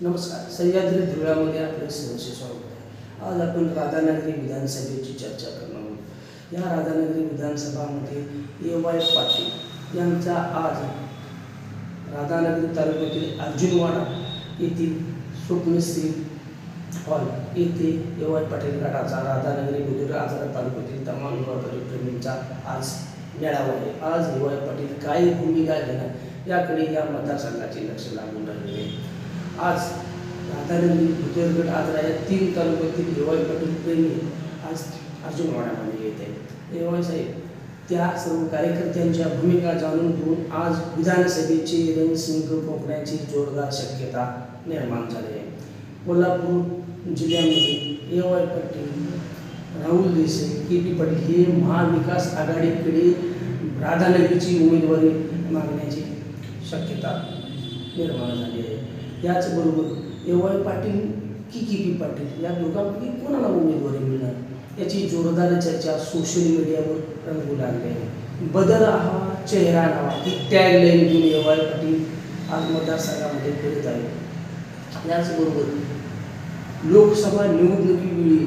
नमस्कार. सह्याद्री धुळ्यामध्ये आपले सहर्ष स्वागत आहे. आज आपण राधानगरी विधानसभेची चर्चा करणार आहोत. या राधानगरी विधानसभामध्ये ए वाय पाटील यांचा आज राधानगरी तालुक्यातील अर्जुनवाडा येथील स्वप्नश्री हॉल येथे ए वाय पाटील गटाचा राधानगरी बुजुर्ग आजारा तालुक्यातील तमाम युवा प्रेमींचा आज मेळावा आहे. आज ए वाय पाटील काय भूमिका घेणार याकडे या मतदारसंघाचे लक्ष लागून राहिले. आहे आज राधानंदी भुतेरगड आजरा या तीन तालुक्यातील एवाय पाटील प्रेमी आज अर्जुनवाड्यामध्ये येत आहेत. एवाय साहेब त्या सर्व कार्यकर्त्यांच्या भूमिका जाणून घेऊन आज विधानसभेची रणसिंग पोकण्याची जोरदार शक्यता निर्माण झाली आहे. कोल्हापूर जिल्ह्यामध्ये A Y Patil Rahul Desai K P Patil हे महाविकास आघाडीकडे राधानगरीची उमेदवारी मागण्याची शक्यता निर्माण झाली आहे. याचबरोबर एवाय पाटील की की पी पाटील या दोघांपैकी कोणाला उमेदवारी मिळणार? याची जोरदार चर्चा सोशल मीडियावर रंगू लागली आहे. बदल हा चेहरा नावा ही टॅगलाईन घेऊन एवाय पाटील आज मतदारसंघामध्ये फिरत आहे याचबरोबर लोकसभा निवडणुकीवेळी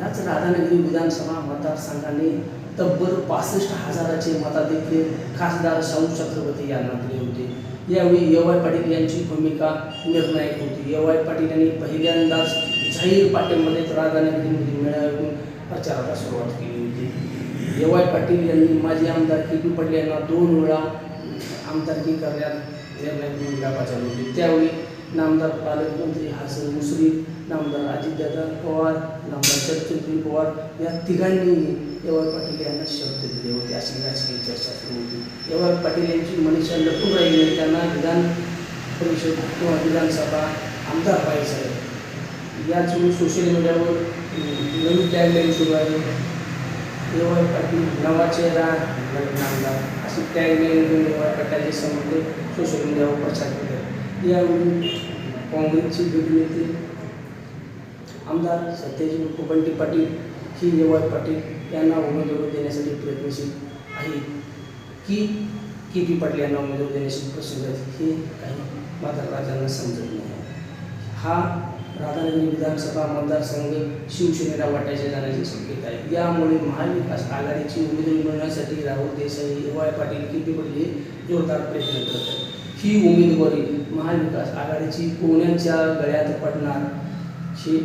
याच राधानगरी विधानसभा मतदारसंघाने तब्बल पासष्ट हजाराचे मताधिक्य खासदार शाहू छत्रपती यांना दिले होते. यावेळी वाय पाटील यांची भूमिका निर्णायक होती. एवाय पाटील यांनी पहिल्यांदाच जाहीर पाट्यांमध्ये राधानगरीमध्ये मेळावून प्रचाराला सुरुवात केली होती. वाय पाटील यांनी माजी आमदार के. पी. पाटील यांना दोन वेळा आमदारकी करण्यात निर्णायक भूमिका बजावली होती त्यावेळी नामदार पालकमंत्री हसन मुश्रीफ नामदार अजितदादा पवार नामदार शरदचंद्र पवार या तिघांनी एवाय पाटील यांना शब्द दिले होते. अशी राजकीय चर्चा सुरू होती. एवाय पाटील यांची मनीषा लपून राहिली त्यांना विधान परिषद किंवा विधानसभा आमदार व्हायचं आहे. याच सोशल मीडियावर नवीन टॅगलाईन सुरू आहे. एवाय पाटील नवा चेहरा नवीन आमदार अशी टॅगलाईन घेऊन एवाय पाटलांचे संबंध सोशल मीडियावर प्रचार केले यावेळी काँग्रेसचे नेते आमदार सत्याजी कुबंटी पाटील ही एवाय पाटील यांना उमेदवारी देण्यासाठी प्रयत्नशील आहे. की के पी पाटील यांना उमेदवारी देण्यासाठी प्रसिद्ध हे काही मतदारांना समजत नाही. हा राधानगरी विधानसभा मतदारसंघ शिवसेनेला वाटायचे जाण्याची शक्यता आहे. यामुळे महाविकास आघाडीची उमेदवारी मिळवण्यासाठी Rahul Desai A Y Patil K P Patil हे जोरदार प्रयत्न करत आहेत ही उमेदवारी महाविकास आघाडीची कोणाच्या गळ्यात पडणार हे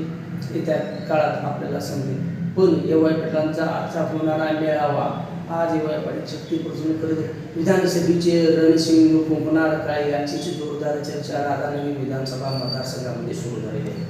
येत्या काळात आपल्याला समजेल. पण एवाय पाटलांचा आजचा होणारा मेळावा आज एवाय पाटील शक्ती प्रसून करत विधानसभेचे रणसिंग होणार काय याची जोरदार चर्चा राधानगरी विधानसभा मतदारसंघामध्ये सुरू झालेली आहे.